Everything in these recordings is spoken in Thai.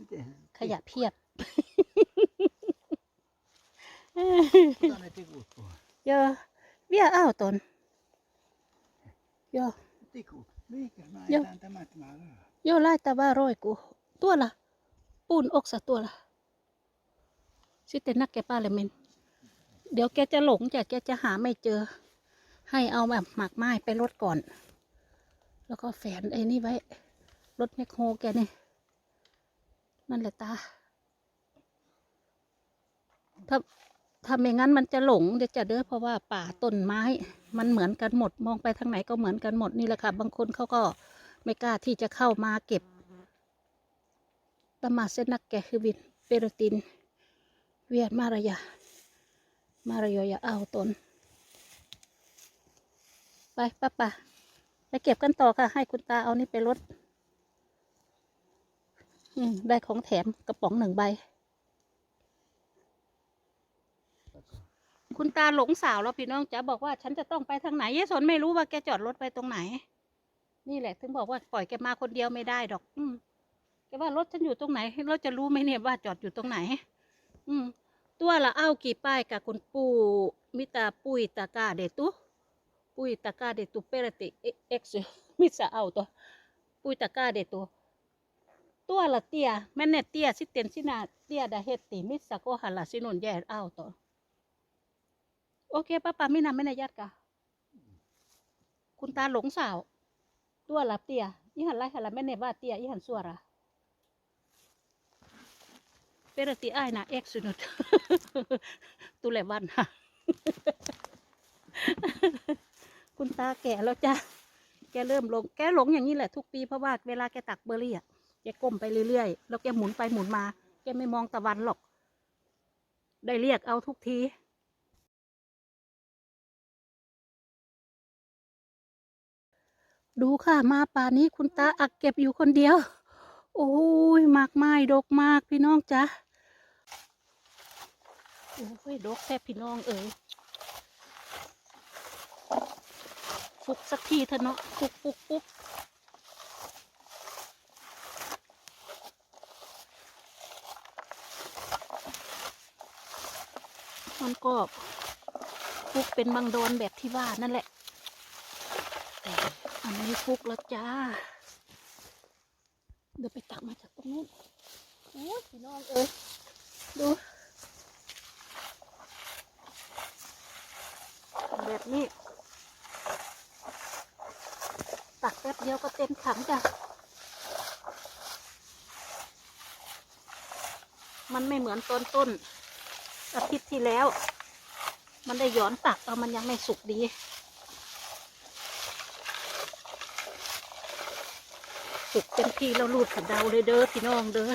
Inte. ขยะเพียบ Ota ne tikut pois. เยอะเบี้ยอ้าวตนเยอะ Tikut. Mikä mä Joo. jätän tämän tämä vähän. โยไล่ตาว่าร้อยกูตัวละปูนอกสะตัวละสิเตนักแกป้าเลยมินเดี๋ยวแกจะหลงจ้ะแกจะหาไม่เจอ ให้เอาแบบหมากไม้ไปรดก่อน แล้วก็แฝนไอ้นี่ไว้ รถแมคโฮแกนี่ นั่นแหละตา ถ้าถ้าไม่งั้นมันจะหลงเดี๋ยวจะเด้อเพราะว่าป่าต้นไม้ มันเหมือนกันหมด มองไปทางไหนก็เหมือนกันหมดนี่แหละค่ะ บางคนเขาก็ไม่กล้าที่จะเข้ามาเก็บตมาเซนักแกคือวินเปโรติน เวียนมารยามารยอยาเอาตน ไปป้าป่าไปเก็บกันต่อค่ะ ให้คุณตาเอานี่ไปลด ได้ของแถมกระป๋องหนึ่งใบ คุณตาหลงสาวแล้วพี่น้องจ๋าบอกว่าฉันจะต้องไปทางไหนยายสนไม่รู้ว่าแกจอดรถไปตรงไหน นี่แหละถึงบอกว่าปล่อยแกมาคนเดียวไม่ได้ดอก อืมแกว่ารถฉันอยู่ตรงไหนเราจะรู้ไหมเนี่ยว่าจอดอยู่ตรงไหน อืม ตัวละเอากี่ป้ายกับคุณปู่มิตาปุยตากาเดตุปุยตากาเดตุเปรติเอ็กซ์มิสาเอาตัวปุยตากาเดตุ ตัวละเตียแม่เนเตียสิเตียนสินาเตียดาเฮตติมิสาโกหัลลาสินุนแย่เอาตัวโอเคป้าป้าไม่นำไม่นายัดกะคุณตาหลงสาว ตัวละเตียอีหันไรหันละแม่เนว่าเตียอีหันสัวระเปรติไอายนะเอ็กซ์นุดตุเลวันค่ะคุณตาแก่แล้วจ้ะแกเริ่มหลง แกหลงอย่างนี้แหละทุกปีเพราะว่าเวลาแกตักเบอร์รี่อะ แกก้มไปเรื่อยๆ แล้วแกหมุนไปหมุนมา แกไม่มองตะวันหรอก ได้เรียกเอาทุกทีดูค่ะมาป่านี้คุณตาอักเก็บอยู่คนเดียว โอ้ยมากไม้ดกมากพี่น้องจ้ะโอ้ยดกแทบพี่น้องเอ๋ยฟุกสักทีเถอะเนาะฟุกฟุกฟุก มันก็ฟุกเป็นบางโดนแบบที่ว่านั่นแหละ แต่อันนี้ฟุกแล้วจ้า เดี๋ยวไปตักมาจากตรงนู้นโอ้ยพี่น้องเอ้ยดูแบบนี้ ตักแป๊บเดียวก็เต็มถังจ้ะ มันไม่เหมือนต้นต้น อาทิตย์ที่แล้ว มันได้ย้อนตักเอามันยังไม่สุกดีสุกเต็มที่แล้วรูดกับเดาเลยเด้อพี่น้องเด้อ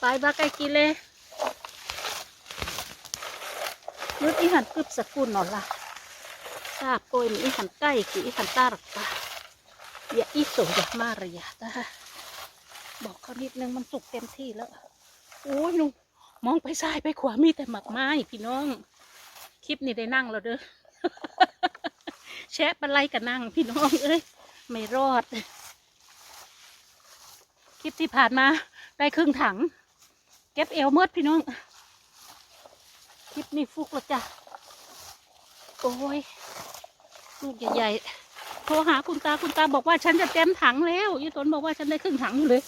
ไปบ้าไก่กินเลยนุดอีหันกึบสกุลหนอละทราบโกยมีอีหันใกล้กี่อีหันตาหรักตาอย่าอีโสอย่ามาระยะตาบอกเขานิดนึงมันสุกเต็มที่แล้วโอ้ยลุง มองไปซ้ายไปขวามีแต่หมักไม้พี่น้อง คลิปนี้ได้นั่งแล้วเด้อแชะบันไลกันนั่งพี่น้องเอ้ยไม่รอด คลิปที่ผ่านมาได้ครึ่งถัง เก็บเอวเมืดพี่น้อง คลิปนี้ฟุกแล้วจ้ะ โอ้ยลูกใหญ่ๆโทรหาคุณตาคุณตาบอกว่าฉันจะเต็มถังแล้วยี่ตนบอกว่าฉันได้ครึ่งถังอยู่เลย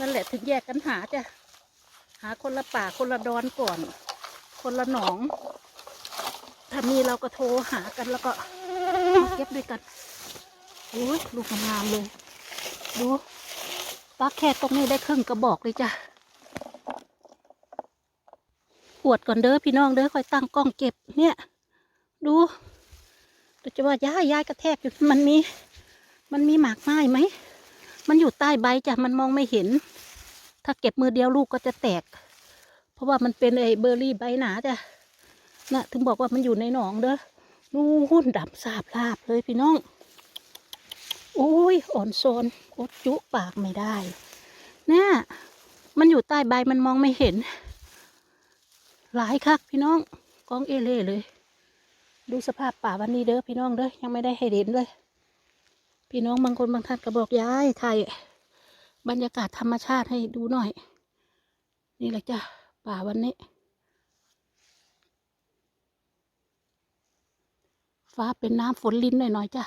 นั่นแหละถึงแยกกันหาจ้ะหาคนละป่าคนละดอนก่อน คนละหนอง ถ้ามีเราก็โทรหากันแล้วก็มาเก็บด้วยกันโอ้ยลูกงามเลย ดูปลาแค่ตรงนี้ได้ครึ่งกระบอกเลยจ้ะปวดก่อนเด้อพี่น้องเด้อคอยตั้งกล้องเก็บเนี่ย ดูเราจะว่าย้ายย้ายกระแทกอยู่มันมี มันมีหมากไม้ไหม มันอยู่ใต้ใบจ้ะมันมองไม่เห็น ถ้าเก็บมือเดียวลูกก็จะแตก เพราะว่ามันเป็นไอ้เบอร์รี่ใบหนาจ้ะน่ะถึงบอกว่ามันอยู่ในหนองเด้อนู่นดำสาบลาบเลยพี่น้องโอ้ยอ่อนโซนอดจุปากไม่ได้น่ะมันอยู่ใต้ใบมันมองไม่เห็น หลายคักพี่น้องกองเอเล่เลย ดูสภาพป่าวันนี้เด้อพี่น้องเด้อยังไม่ได้ให้เห็นเลย พี่น้องบางคนบางท่านก็บอกย้ายถ่ายบรรยากาศธรรมชาติให้ดูหน่อย นี่แหละจ้ะป่าวันนี้ ฟ้าเป็นน้ำฝนลิ้นหน่อยๆจ้ะ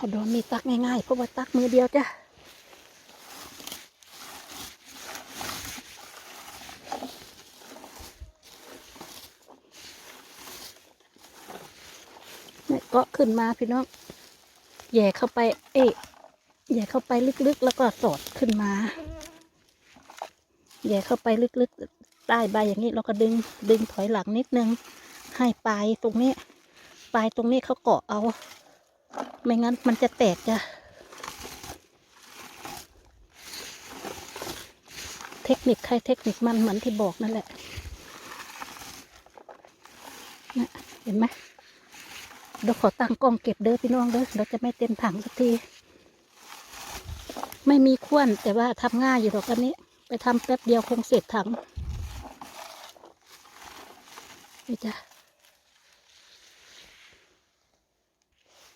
เอาโดนมีตักง่ายๆเพราะว่าตักมือเดียวจ้ะเนี่ยกาะขึ้นมาพี่น้องแย่เข้าไป เอ๊ะแย่เข้าไปลึกๆ แล้วก็สอดขึ้นมาแย่เข้าไปลึกๆ ใต้ใบอย่างนี้เราก็ดึงดึงถอยหลังนิดนึง ให้ปลายตรงนี้ ปลายตรงนี้เขาเกาะเอา ไม่งั้นมันจะแตกจ้ะ เทคนิคใครเทคนิคมันเหมือนที่บอกนั่นแหละนะเห็นไหมเดี๋ยวขอตั้งกล้องเก็บเด้อพี่น้องเด้อเดี๋ยวจะไม่เต็มถังสักที ไม่มีควนแต่ว่าทำง่ายอยู่หรอกอันนี้ ไปทำแป๊บเดียวคงเสร็จถังนี่จ้ะ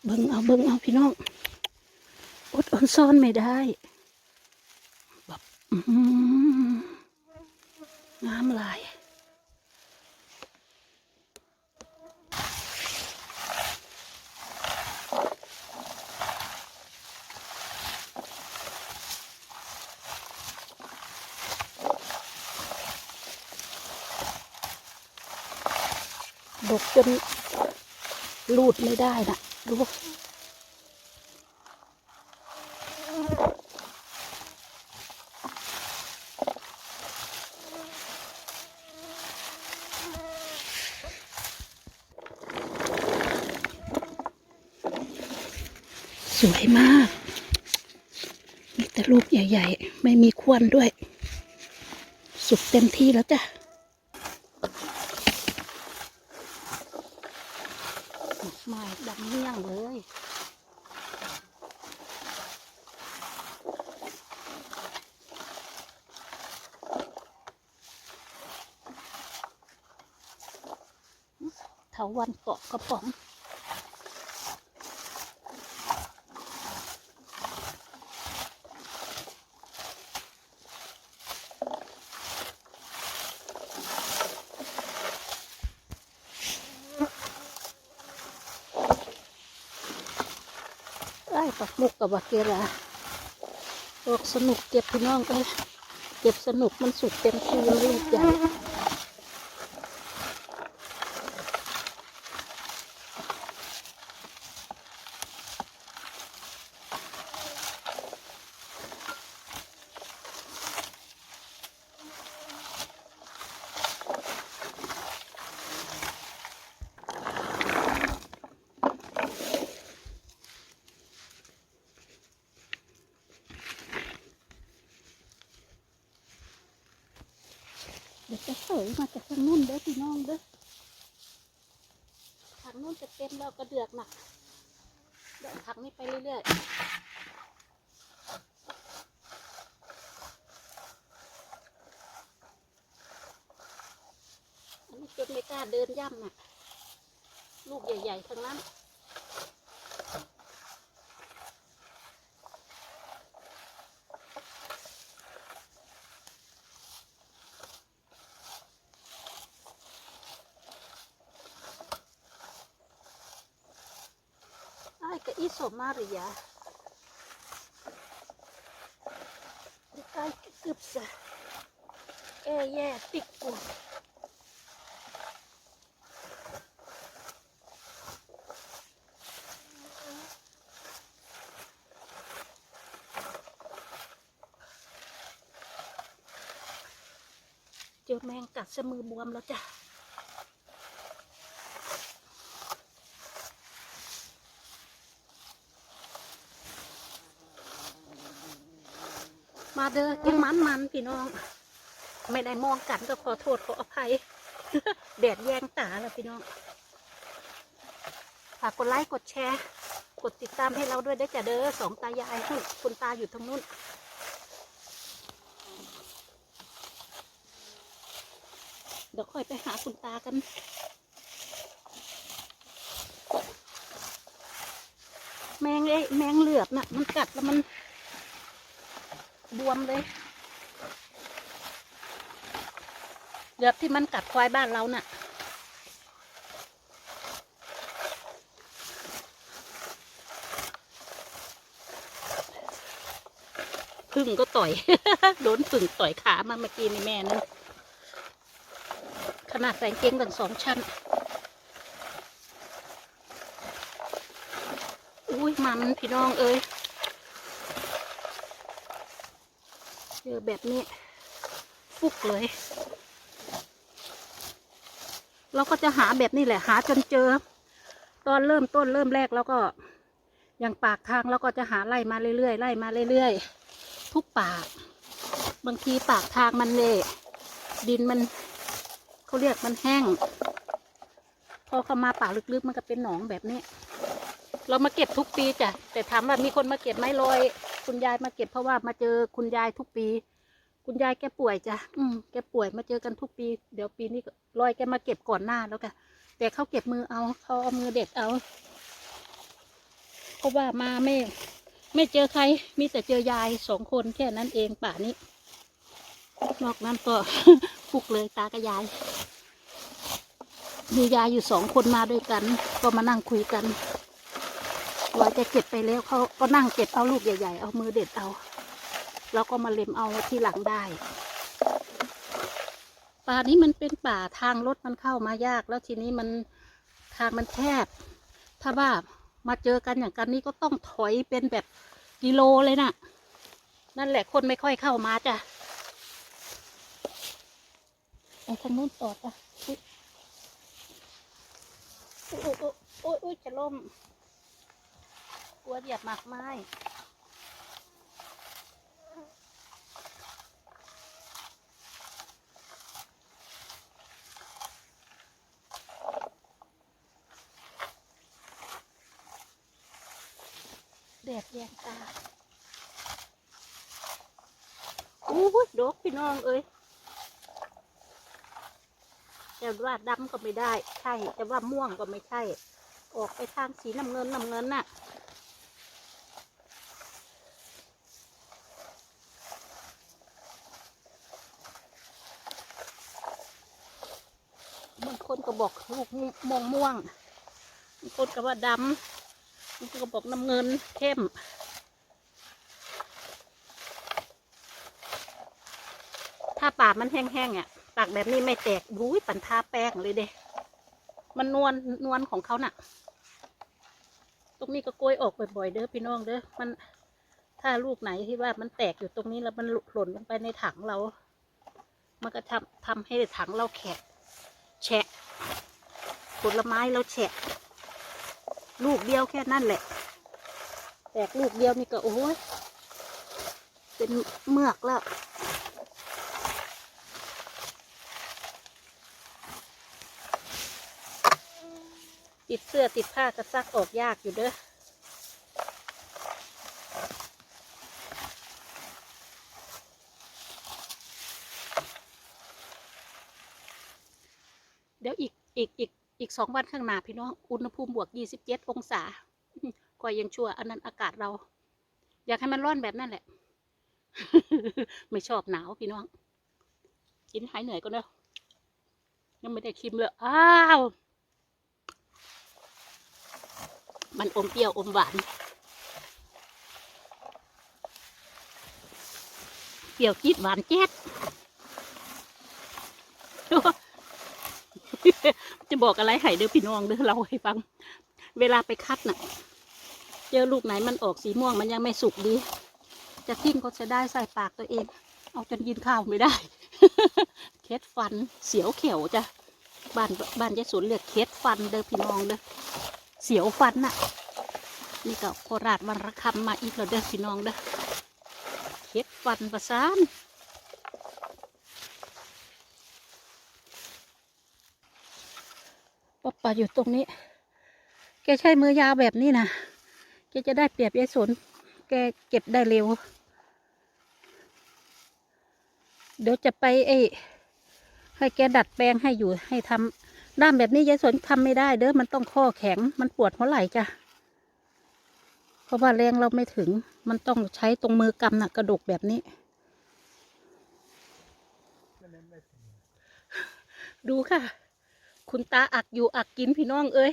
เบิ่งเอาเบิ่งเอาพี่น้องอดออนซ่อนไม่ได้แบบงามลายดกจนรูดไม่ได้นะ ดูสวยมาก มีแต่ลูกใหญ่ ๆ ไม่มีควนด้วย สุกเต็มที่แล้วจ้ะ หมาดำเมี่ยงเลยเถาวันเกาะกระป๋อง ปักมุกกับบักเกลาบอกสนุกเก็บพี่น้องเอ้ยเก็บสนุกมันสุดเต็มที่แล้วลูกใหญ่ ยมาจากทางนู้นเด้อพี่น้องเด้อทางนู้นจะเต็มแล้วกระเดือกหนักเดี๋ยวทางนี้ไปเรื่อยๆอันนี้จนไม่กล้าเดินย่ำน่ะ ลูกใหญ่ๆทั้งนั้น Maria. Ai ka kypsä. Ei jää pikku. Jöt เจอแมงกัดสะ มาเด้อกินมันมันพี่น้อง ไม่ได้มองกันก็ขอโทษขออภัยแดดแยงตาแล้วพี่น้องฝากกดไลค์กดแชร์ กดติดตามให้เราด้วยได้จ้ะเด้อสองตายายคุณตาอยู่ทางนู้นเดี๋ยวค่อยไปหาคุณตากันแมงเอ้แมงเหลือบน่ะ มันกัดแล้วมัน บวมเลยเหลือบที่มันกัดควายบ้านเราน่ะ พึ่งก็ต่อย โดนพึ่งต่อยขามาเมื่อกี้นี่แม่นึงขนาดใส่กางเกงตั้งสองชั้น อุ้ยมันพี่น้องเอ้ยเจ อแบบนี้ ฟุกเลย เราก็จะหาแบบนี้แหละ หาจนเจอ ตอนเริ่มต้นเริ่มแรกแล้วก็อย่างปากทางเราก็จะหาไล่มาเรื่อยๆไล่มาเรื่อยๆทุกปาก บางทีปากทางมันเละดินมันเขาเรียกมันแห้ง พอเข้ามาป่าลึกๆมันก็เป็นหนองแบบนี้ เรามาเก็บทุกปีจ้ะแต่ถามว่ามีคนมาเก็บไหมลอย คุณยายมาเก็บเพราะว่ามาเจอคุณยายทุกปี คุณยายแกป่วยจ้ะอืมแกป่วยมาเจอกันทุกปี เดี๋ยวปีนี้ลอยแกมาเก็บก่อนหน้าแล้วกันแต่เขาเก็บมือเอาเขาเอามือเด็ดเอาเพราะว่ามาไม่ไม่เจอใคร มีแต่เจอยายสองคนแค่นั้นเองป่านี้ นอกนั้นก็ฟุกเลยตากับยาย มียายอยู่สองคนมาด้วยกัน ก็มานั่งคุยกัน ว่าจะเก็บไปแล้วเขาก็นั่งเก็บเอาลูกใหญ่ ๆ เอามือเด็ดเอา แล้วก็มาเล็มเอาที่หลังได้ ป่านี้มันเป็นป่าทางรถมันเข้ามายาก แล้วทีนี้มันทางมันแคบ ถ้าว่ามาเจอกันอย่างกันนี้ก็ต้องถอยเป็นแบบกิโลเลยนะ่ะ นั่นแหละคนไม่ค่อยเข้ามาจ้ะไปทางนู้นต่อจ้ะอุ๊ยโอ้ยโอ้ยโอ้ยโอ้ยจะล่ม กลัวเหยียบหมากไม้แดดแยงตาอู้ยดกพี่น้องเอ้ยแต่ว่าดำก็ไม่ได้ ใช่ แต่ว่าม่วงก็ไม่ใช่ ออกไปทางสีน้ำเงินน้ำเงินน่ะ บางคนก็บอก ลูกม่วงม่วงบางคนก็ว่าดำบางคนก็บอกน้ำเงินเข้มถ้าปากมันแห้งๆอะปากแบบนี้ไม่แตกบุ้ยปันทาแป้งเลยเด้มันนวลนวลของเขาน่ะ ตรงนี้ก็โกยออกบ่อยๆเด้อพี่น้องเด้อมัน ถ้าลูกไหนที่ว่ามันแตกอยู่ตรงนี้แล้วมันหล่นลงไปในถังเรา มันก็ทำทำให้ถังเราแขกแฉะ ผลไม้เราแฉะ ลูกเดียวแค่นั้นแหละ แตกลูกเดียวนี่ก็โอ้ยเป็นเมือกแล้วติดเสื้อติดผ้าจะซักออกยากอยู่เด้อเดี๋ยวอีกอีกอีก อีกสองวันข้างหน้าพี่น้อง อุณหภูมิบวกยี่สิบเจ็ดองศา ก็ยังชั่ว อันนั้นอากาศเรา อยากให้มันร้อนแบบนั้นแหละ ไม่ชอบหนาวพี่น้อง กินหายเหนื่อยก็เนอะยังไม่ได้ชิมเลย อ้าว มันอมเปรี้ยวอมหวาน เปรี้ยวจี๊ดหวานแจ๊ด จะบอกอะไรให้เด้อพี่น้องเด้อเราให้ฟัง เวลาไปคัดน่ะ เจอลูกไหนมันออกสีม่วงมันยังไม่สุกดี จะทิ้งก็จะได้ใส่ปากตัวเอง เอาจนกินข้าวไม่ได้ เคล็ดฟันเสียวเขียวจ้ะบ้านบ้านยายสนเรียกเคล็ดฟันเด้อพี่น้องเด้อเสียวฟันน่ะ นี่ก็โคราชวันระคำมาอีกแล้วเด้อพี่น้องเด้อเคล็ดฟันประสาน ป๊อปปะอยู่ตรงนี้ แกใช้มือยาวแบบนี้นะแกจะได้เปรียบยายสนแกเก็บได้เร็ว เดี๋ยวจะไปไอ้ให้แกดัดแปลงให้อยู่ให้ทำด้ามแบบนี้ยายสนทำไม่ได้ เด้อมันต้องข้อแข็งมันปวดหัวไหล่จ้ะเพราะว่าแรงเราไม่ถึง มันต้องใช้ตรงมือกำนะกระดกแบบนี้ ดูค่ะ คุณตาอักอยู่อักกินพี่น้องเอ้ย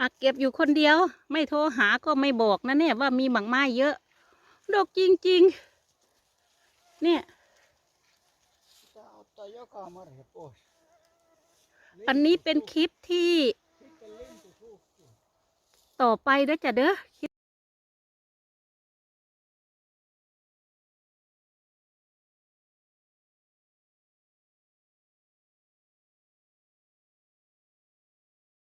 อักเก็บอยู่คนเดียว ไม่โทรหาก็ไม่บอกนะเนี่ยว่ามีหมังไม้เยอะ ดอกจริงๆ เนี่ยจะเอาตอยกอมาเลยโอ้ยอันนี้เป็นคลิปที่คิดจะเล่นจะสู้ต่อไปเด้อจ้ะเด้อ